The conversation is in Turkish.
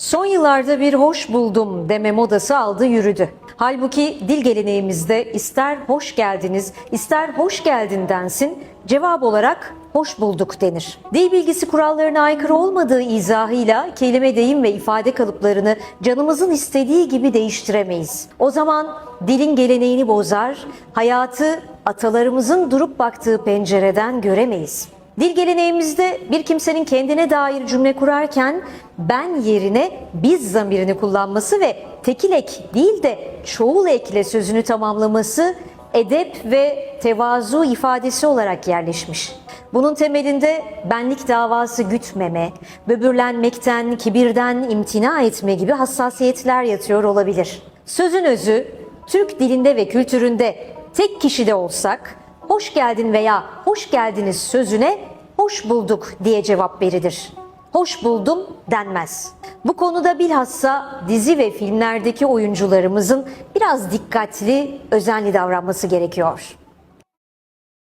Son yıllarda bir hoş buldum deme modası aldı yürüdü. Halbuki dil geleneğimizde ister hoş geldiniz, ister hoş geldin densin, cevap olarak hoş bulduk denir. Dil bilgisi kurallarına aykırı olmadığı izahıyla kelime deyim ve ifade kalıplarını canımızın istediği gibi değiştiremeyiz. O zaman dilin geleneğini bozar, hayatı atalarımızın durup baktığı pencereden göremeyiz. Dil geleneğimizde bir kimsenin kendine dair cümle kurarken ben yerine biz zamirini kullanması ve tekil ek değil de çoğul ekle sözünü tamamlaması edep ve tevazu ifadesi olarak yerleşmiş. Bunun temelinde benlik davası gütmeme, böbürlenmekten, kibirden imtina etme gibi hassasiyetler yatıyor olabilir. Sözün özü Türk dilinde ve kültüründe tek kişide olsak hoş geldin veya hoş geldiniz sözüne hoş bulduk diye cevap verilir. Hoş buldum denmez. Bu konuda bilhassa dizi ve filmlerdeki oyuncularımızın biraz dikkatli, özenli davranması gerekiyor.